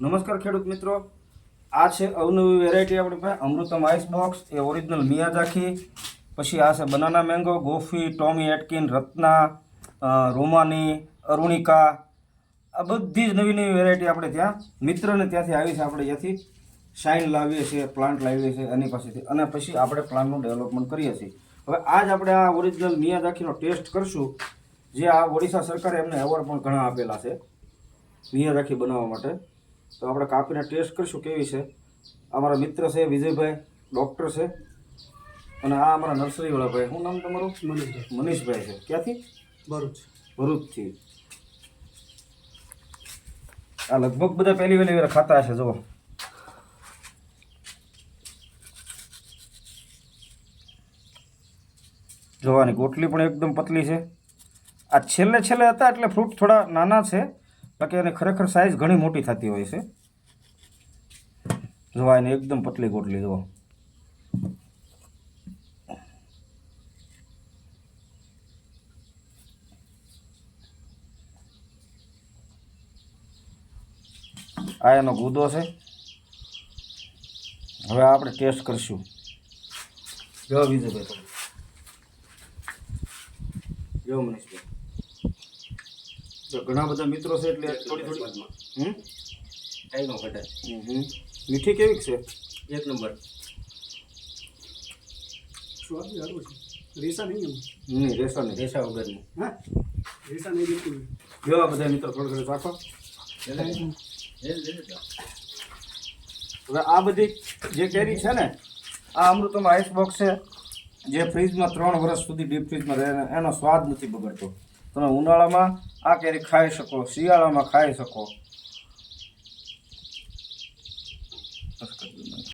નમસ્કાર ખેડૂત મિત્રો. આ છે અવનવી વેરાયટી આપણી પાસે અમૃતમ આઈસ બોક્સ એ ઓરિજિનલ મિયાઝાકી પછી આ છે બનાના મેંગો ગોફી, ટોમી એટકિન, રત્ના રોમાની, અરુણિકા. આ બધી જ નવી નવી વેરાયટી આપણે ત્યાં મિત્રને ત્યાંથી આવી છે. આપણે ત્યાંથી શાઇન લાવીએ છીએ પ્લાન્ટ લાવીએ છીએ એની પાસેથી. અને પછી આપણે પ્લાન્ટનું ડેવલપમેન્ટ કરીએ છીએ. હવે આજ આપણે આ ઓરિજિનલ મિયાઝાકીનો ટેસ્ટ કરશું. જે આ ઓડિશા સરકારે એમને એવોર્ડ પણ ઘણા આપેલા છે. મિયાઝાકી બનાવવા માટે. તો આપણે કાપીને ટેસ્ટ કરીશું કેવી છે. અમારા મિત્ર છે વિજયભાઈ ડૉક્ટર છે. અને આ અમારા નર્સરીવાળા ભાઈ. શું નામ તમારું? મનીષભાઈ. મનીષભાઈ છે. ક્યાંથી? ભરૂચ. ભરૂચથી. આ લગભગ બધા પહેલી વહેલી વેરા ખાતા હશે જુઓ. જોવાની ગોટલી પણ એકદમ પતલી છે. આ છેલ્લે છેલ્લે હતા એટલે ફ્રૂટ થોડા નાના છે. બાકી એને ખરેખર સાઈઝ ઘણી મોટી થતી હોય છે. જોવા એને એકદમ પતલી ગોટલી, જુઓ. આ એનો ગુદો છે. હવે આપણે ટેસ્ટ કરશું. જો બીજું ભાઈ જો મનીષભાઈ. ઘણા બધા મિત્રો છે એટલે થોડી થોડી હમ? કઈ નો ઘટે. હમ. હમ. મીઠી કેવી છે? એક નંબર. રેસા નહીં હમ રેસા નહીં. દેશા વગરનું. હા? રેસા નહીં બિલકુલ. જો બધા મિત્રો થોડું થોડું રાખો. હવે આ બધી જે કેરી છે ને આ અમૃતમાં આઈસ બોક્સ છે. જે ફ્રીજમાં ત્રણ વર્ષ સુધી ડીપ ફ્રીજમાં રહે એનો સ્વાદ નથી બગડતો. તમે ઉનાળામાં આ કેરી ખાઈ શકો શિયાળામાં ખાઈ શકો.